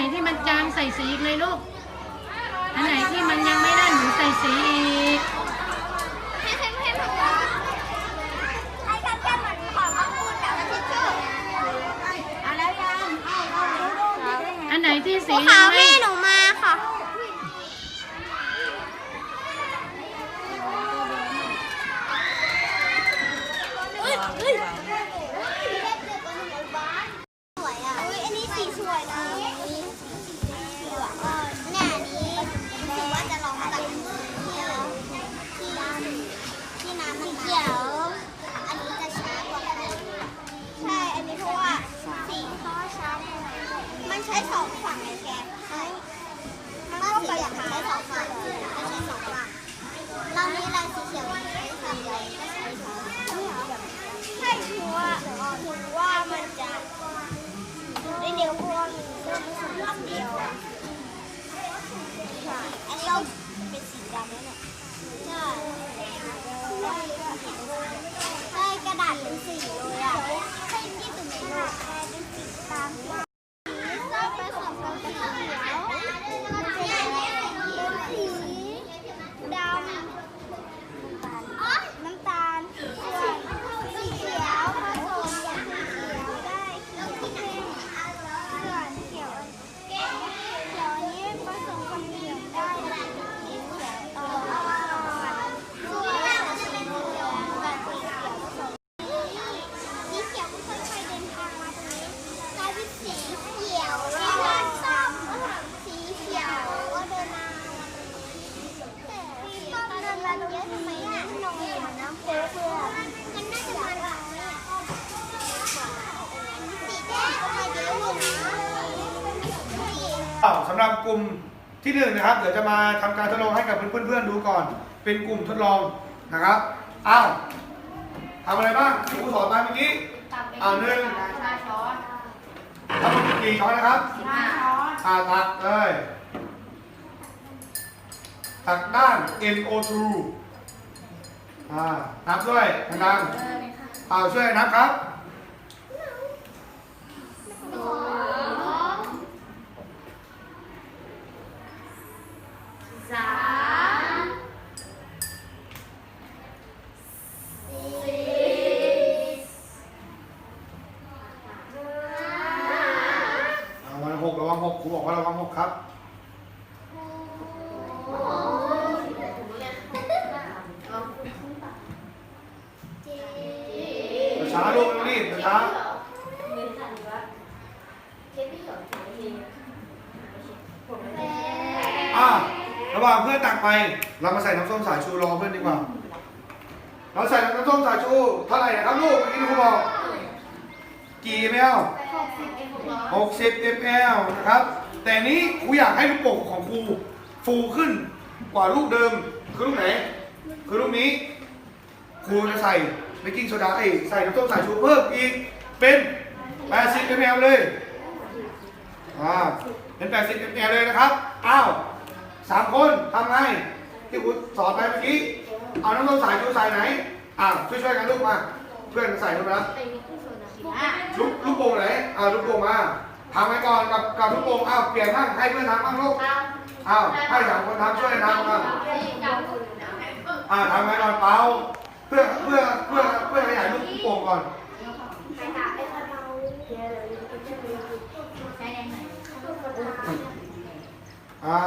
ไหนที่มันจางใส่สีอีกเลยลูก อันไหนที่มันยังไม่ได้หนูใส่สีอีก มสูงลำเดียวอะใช่อันนี้เราเป็นสีดำแล้วเนี่ยใช่ใช่กระดาษเป็นสีเลยอะใช่ที่ตุ่มเป็นเป็นสีตามที่เราไปสอบกันสีเขียวเป็นสีดำ น้ำตาลส่วนสีเขียวผสมกับสีเขียวได้เขียวเข้มส่วนเขียวเขียวนี้ผสมกับเหลืองได้สีเขียวอ่อนส่วนสีเหลืองกับสีเขียวผสมสีเขียวค่อยๆเดินทางมาตรงนี้กลายเป็นสีเขียวแล้วก็ส้มสีเขียวก็เดินมา พี่ป้อมเดินมาเยอะทำไมอะนมเหมือนน้ำโค้กเลยอะมันน่าจะมาแบบนี้สีแดงก็มาเยอะอยู่นะ อ้าว สำหรับกลุ่มที่หนึ่งนะครับเดี๋ยวจะมาทำการทดลองให้กับเพื่อนๆดูก่อน เป็นกลุ่มทดลองนะครับอ้าวทำอะไรบ้างครูสอนมาเมื่อกี้อ้าวหนึ่งทำเป็นกี่ช้อนนะครับอ่าตักเลยตักด้าน NO2 อ่านับด้วยดังๆอ้าวช่วยนับครับ สามสี่อ่าวันหกระวังหกครูบอกว่าระวังหกครับช้าลูกไม่ต้องรีบช้าอะ ระหว่างเพื่อนตักไป เรามาใส่น้ำส้มสายชูรอเพื่อนดีกว่า เราใส่น้ำส้มสายชูเท่าไหร่นะครับลูกเมื่อกี้ครูบอก กี่มล60 ml นะครับ แต่นี้ครูอยากให้ลูกโป่งของครูฟูขึ้นกว่าลูกเดิม คือลูกไหน คือลูกนี้ ครูจะใส่เบกกิ้งโซดาเอ้ใส่น้ำส้มสายชูเพิ่มอีกเป็น 80 ml เลย อ่า เป็น 80 ml เลยนะครับ อ้าว สามคนทำไง ที่ครูสอนไปเมื่อกี้ เอาน้ำส้มสายชูใส่ไหน อ่าช่วยๆกันลูกมา เพื่อนใส่ลงไปแล้วลูกลูกโป่งไหนอ่าลูกโป่งมาทำไปก่อนกับกับลูกโป่งอ้าวเปลี่ยนบ้างให้เพื่อนทำบ้างลูกอ้าวให้สามคนทำช่วยกันทำมาอ่าทำไปก่อนเปล่าเพื่อเพื่อเพื่อเพื่อขยายลูกโป่งก่อน อ่า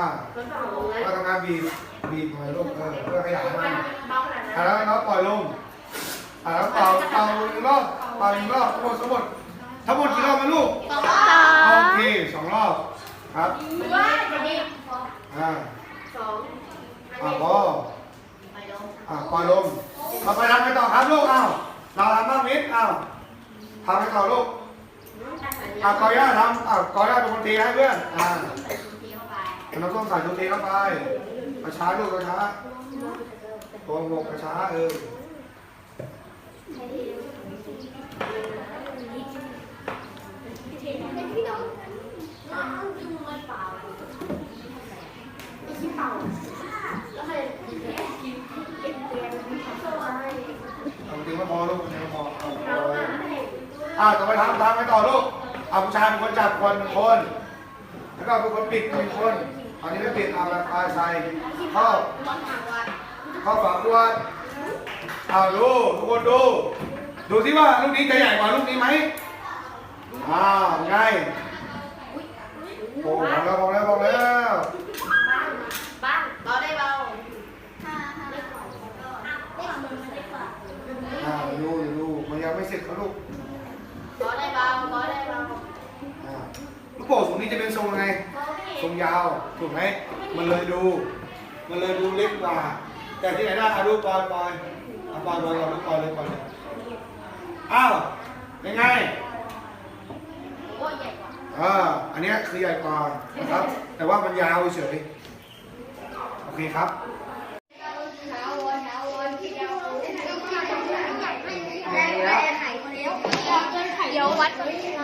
ก็ทำงานบีบบีบหน่อยลูกเออเพื่อขยายมันอ่าแล้วแล้วปล่อยลงอ่าแล้วเป่าเป่าอีกรอบเป่าอีกรอบทั้งหมดทั้งหมดทั้งหมดกี่รอบนะลูกสองโอเคสองรอบครับอ่าอ่าพออ่าปล่อยลมเราไปทำไปต่อครับลูกอ้าวเราทำบ้างนิดอ้าวทำไปต่อลูกอ่ากอย่าทำอ่ากอย่าเป็นคนตีให้เพื่อนอ่า น้ำส้มใส่ตัวตีเข้าไปกระช้าลูกกระช้าตัวหกกระช้าเออเอาต่อไม่พอเอาต่อไปทำทำไปต่อลูกเอาผู้ชายเป็นคนจับคนหนึ่งคน แล้วก็เป็นคนปิดเป็นคน อันนี้ไม่ปิดเอาแบบปลาใส่เข้าเข้าฝาขวดเอาดูทุกคนดูดูที่ว่าลูกนี้จะใหญ่กว่าลูกนี้ไหมอ้าวไงโอ้บอกแล้วบอกแล้วบอกแล้วบ้างบาได้เบาฮ่าฮ่าได้กว่าได้กว่าได้กว่าอ่าดูดูมันยังไม่เสร็จครับลูกเบาได้เบาเบาได้เบาอ่าลูกโป่งสูงนี้จะเป็นทรงยังไง ทรงยาวถูกไหมมันเลยดู มันเลยดูเล็กกว่า แต่ที่ไหนได้เอาดูปล่อยปล่อยเอาปล่อยปล่อยก่อนลูกปล่อยเลยปล่อยเลยอ้าวยังไงโอ้ยใหญ่กว่าอ่าอันเนี้ยคือใหญ่กว่านะครับ แต่ว่ามันยาวเฉยโอเคครับเดี๋ยววัดก่อน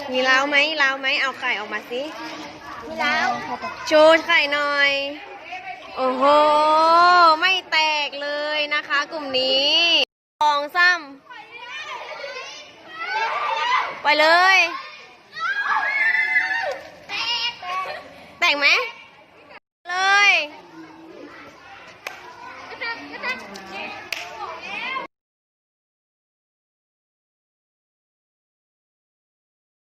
มีเล้าวไหมเล้าวไหมเอาไข่ออกมาสิมีแล้วโชว์ไข่หน่อย โอ้โห ไม่แตกเลยนะคะ กลุ่มนี้สองซ้ำไปเลย แตกไหม